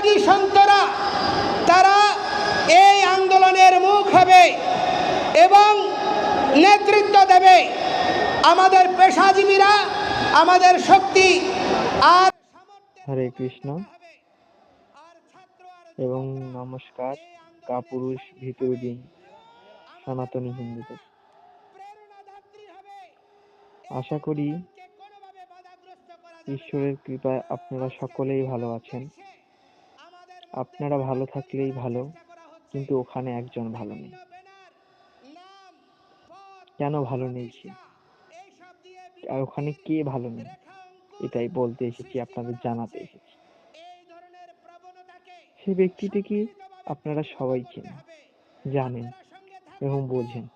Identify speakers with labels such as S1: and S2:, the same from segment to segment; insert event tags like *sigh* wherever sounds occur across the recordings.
S1: ত্যাগী সন্তরা তারা এই আন্দোলনের মুখ হবে এবং নেতৃত্ব দেবে। আমাদের পেশাজীবীরা আমাদের শক্তি আর
S2: হরে কৃষ্ণ এবং নমস্কার কাপুরুষ ভিতরদিন সনাতনী হিন্দুদের। আশা করি ঈশ্বরের কৃপায় আপনারা সকলেই ভালো আছেন। আপনারা ভালো থাকলেই ভালো, কিন্তু ওখানে একজন ভালো নেই। কেন ভালো নেই সে? আর ওখানে কে ভালো নেই? এটাই বলতে এসেছি, আপনাদের জানাতে এসেছি। সে ব্যক্তিটিকে আপনারা সবাই চেনেন, জানেন এবং বোঝেন।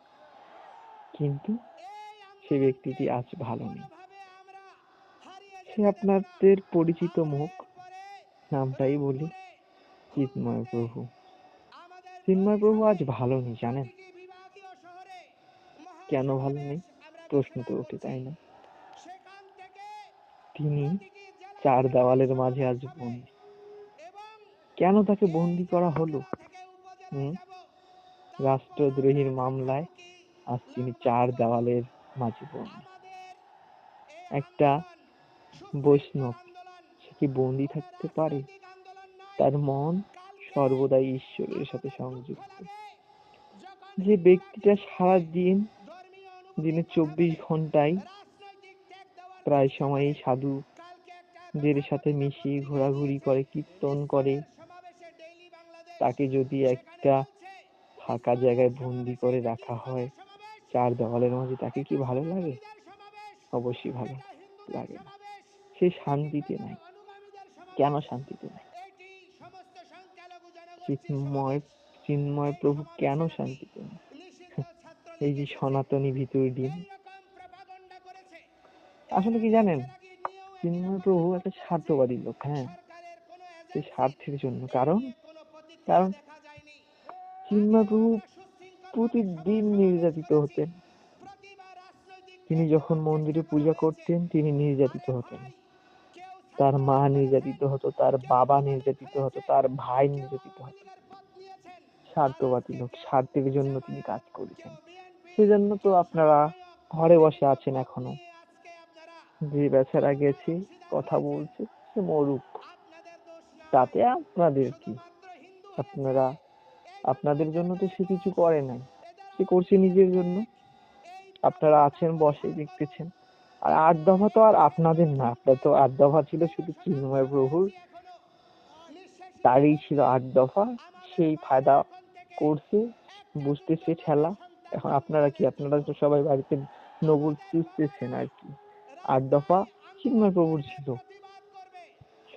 S2: কিন্তু সে ব্যক্তিটি আজ ভালো নেই। সে আপনাদের পরিচিত মুখ, নামটাই বলি। চিন্ময় প্রভু চিন্ময় প্রভু আজ ভালো নেই, জানেন? কেন ভালো নেই? প্রশ্ন তো ওঠে, তাই না? তিনি চার দেওয়ালের মাঝে আজ বন্দি। কেন তাকে বন্দি করা হলো? রাষ্ট্রদ্রোহীর মামলায় আজ তিনি চার দেওয়ালের মাঝে বন্দি। একটা বৈষ্ণব, সে কি বন্দি থাকতে পারে? তার মন সর্বদাই ঈশ্বরের সাথে সংযুক্ত। যে ব্যক্তিটা সারা দিন দিনে চব্বিশ ঘন্টায় প্রায় সময়ই সাধুদের সাথে মিশিয়ে, ঘোরাঘুরি করে, কীর্তন করে, তাকে যদি একটা ফাঁকা জায়গায় বন্দি করে রাখা হয়, চার দেওয়ালের মাঝে, তাকে কি ভালো লাগে? অবশ্যই ভালো লাগে না। সে শান্তিতে নাই। কেন শান্তিতে নাই? চিন্ময় চিন্ময় প্রভু কেন শান্তিতে নেই *laughs* এই যে সনাতনী ভিতর দিন। আসলে কি জানেন? চিন্ময় প্রভু একটা স্বার্থবাদী লোক হ্যাঁ? সেই স্বার্থের জন্য। কারণ? কারণ চিন্ময় প্রভু প্রতিদিন নির্যাতিত হতেন। তিনি যখন মন্দিরে পূজা করতেন, তিনি নির্যাতিত হতেন। তার মা নির্যাতিত হতো, তার বাবা নির্যাতিত হতো, তার ভাই নির্যাতিত হতো। স্বার্থবাদী লোক, স্বার্থের জন্য তিনি কাজ করেছেন। সেজন্য তো আপনারা ঘরে বসে আছেন এখনও। যে বেচারা গেছে, কথা বলছে, সে মরুক। তাতে আপনাদের কি? আপনারা, আপনাদের জন্য তো সে কিছু করে নাই। সে করছে নিজের জন্য। আপনারা আছেন, বসে দেখতেছেন। আর আট দফা তো আর আপনাদের না, আপনার তো আট দফা ছিল শুধু চিন্ময় প্রভুর। তারই ছিল আট দফা, সেই ফায়দা করছে বুঝতেছে ঠেলা। এখন আপনারা কি, আপনারা তো সবাই বাড়িতে নবুল চুষতেছেন আর কি। আট দফা চিন্ময় প্রভুর ছিল।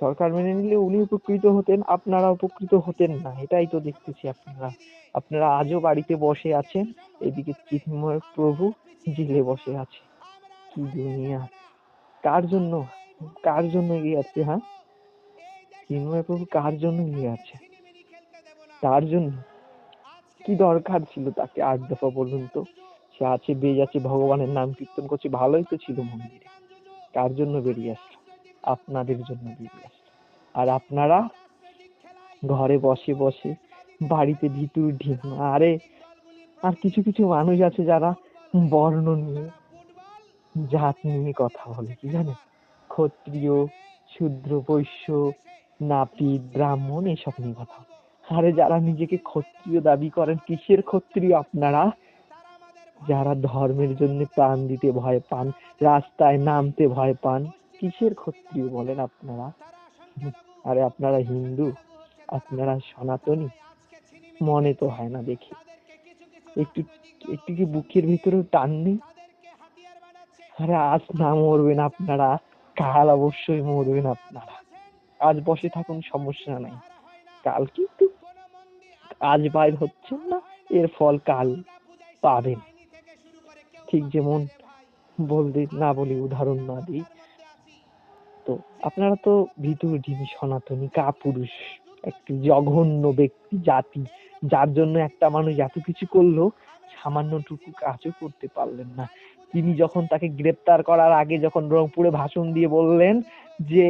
S2: সরকার মেনে নিলে উনি উপকৃত হতেন, আপনারা উপকৃত হতেন না, এটাই তো দেখতেছি আপনারা। আপনারা আজও বাড়িতে বসে আছেন, এদিকে চিন্ময় প্রভু জেলে বসে আছে। কি দুনিয়া। কার জন্য? কার জন্য এগিয়ে আছে হ্যাঁ? চিন্ময় প্রভু কার জন্য এগিয়ে আছে তার জন্য। কি দরকার ছিল তাকে আট দফা বলুন তো? সে আছে বেজ আছে, ভগবানের নাম কীর্তন করছে, ভালোই তো ছিল মন্দিরে। কার জন্য বেরিয়ে আসলো? আপনাদের জন্য বেরিয়ে আসলো। আর আপনারা ঘরে বসে বসে বাড়িতে ভিতর ঢিম আরে আর কিছু কিছু মানুষ আছে যারা বর্ণ নিয়ে জাত নিয়ে কথা বলে কি জানেন? ক্ষত্রিয়, শূদ্র, বৈশ্য, নাপিত, ব্রাহ্মণ এসব নিয়ে কথা। আরে যারা নিজেকে ক্ষত্রিয় দাবি করেন, কিসের ক্ষত্রিয় আপনারা? যারা ধর্মের জন্য প্রাণ দিতে ভয় পান, রাস্তায় নামতে ভয় পান, কিসের ক্ষত্রিয় বলেন আপনারা? আরে আপনারা হিন্দু, আপনারা সনাতনী, মনে তো হয় না দেখি। একটু একটু কি বুকের ভিতরেও টান নেই? আরে আজ না মরবেন আপনারা, কাল অবশ্যই মরবেন আপনারা। আজ বসে থাকুন, সমস্যা নাই। কাল কিন্তু আজ বাইর হচ্ছেন না, এর ফল কাল পাবেন। ঠিক যেমন বলতে না বলি উদাহরণ না দিই। তো আপনারা তো ভিতর ঢিবি সনাতনী, কাপুরুষ, একটি জঘন্য ব্যক্তি, জাতি, যার জন্য একটা মানুষ এত কিছু করল, সামান্যটুকু কাজও করতে পারলেন না। তিনি যখন তাকে গ্রেপ্তার করার আগে যখন রংপুরে ভাষণ দিয়ে বললেন যে,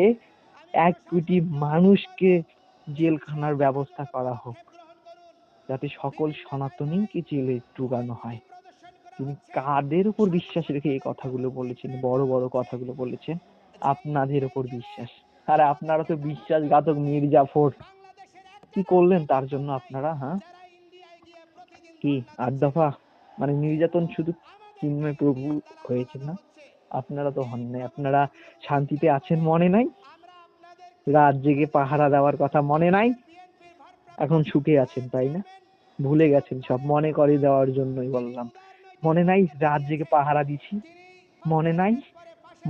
S2: এক কোটি মানুষকে জেলখানার ব্যবস্থা করা হোক, যাতে সকল সনাতনীকে জেলে ঢুকানো হয়। তিনি কাদের উপর বিশ্বাস রেখে এই কথাগুলো বলেছেন, বড় বড় কথাগুলো বলেছেন? আপনাদের উপর বিশ্বাস। আর আপনারা তো বিশ্বাসঘাতক মির্জাফর কি করলেন তার জন্য আপনারা হ্যাঁ? কি, আট দফা? মানে নির্যাতন শুধু চিন্ময় প্রভু হয়েছে না। আপনারা তো হন নাই। আপনারা শান্তিতে আছেন মনে নাই? রাত জেগে পাহারা দেওয়ার কথা মনে নাই? এখন সুখে আছেন, তাই না? ভুলে গেছেন সব, মনে করে দেওয়ার জন্যই বললাম। মনে নাই? রাত জেগে পাহারা দিছি? মনে নাই?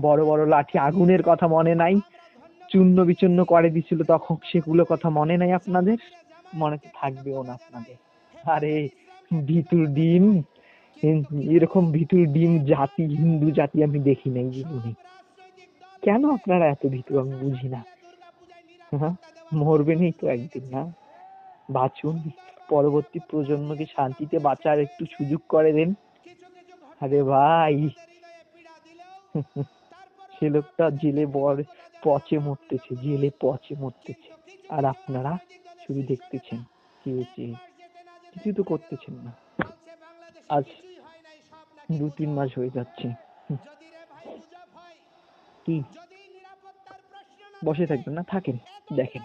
S2: বড় বড় লাঠি আগুনের কথা মনে নাই? চূর্ণ বিচূর্ণ করে দিছিল তখন সেগুলো কথা মনে নাই আপনাদের? মনে তো থাকবেও না আপনাদের। আরে, ভিতুর ডিম এরকম ভিতুর ডিম জাতি, হিন্দু জাতি আমি দেখি নাই জীবনে কেন আপনারা এত ভীতু আমি বুঝি না? হ্যাঁ মরবেনই তো একদিন, না? বাঁচুন, পরবর্তী প্রজন্মকে শান্তিতে বাঁচার একটু সুযোগ করে দেন। আরে ভাই, সে লোকটা জেলে বর, পচে মরতেছে, জেলে পচে মরতেছে। আর আপনারা শুধু দেখতেছেন চেয়ে চেয়ে কিছু তো করতেছেন না। আজ দু তিন মাস হয়ে যাচ্ছে। কি? বসে থাকবেন না? থাকেন। দেখেন,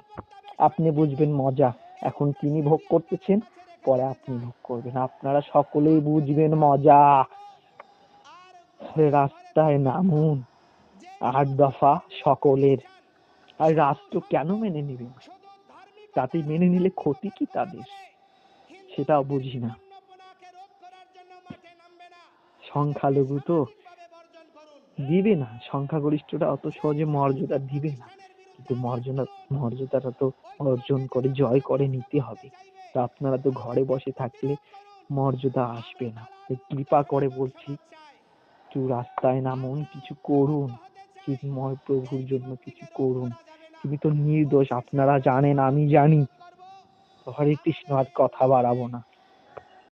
S2: আপনি বুঝবেন মজা। এখন তিনি ভোগ করতেছেন, পরে আপনি ভোগ করবেন। আপনারা সকলেই বুঝবেন মজা। রাস্তায় নামুন। আট দফা সকলের। আর রাষ্ট্র কেন মেনে নিবে না? তাতে মেনে নিলে ক্ষতি কি তাদের? সেটাও বুঝি না। সংখ্যালঘু তো দিবে না। সংখ্যাগরিষ্ঠরা অত সহজে মর্যাদা দিবে না। কিন্তু মর্যাদা, মর্যাদাটা তো অর্জন করে, জয় করে নিতে হবে। তা আপনারা তো ঘরে বসে থাকলে মর্যাদা আসবে না। কৃপা করে বলছি, একটু রাস্তায় নামুন, কিছু করুন। চিন্ময় প্রভুর জন্য কিছু করুন। তিনি তো নির্দোষ, আপনারা জানেন, আমি জানি। হরে কৃষ্ণ, আর কথা বাড়াবো না।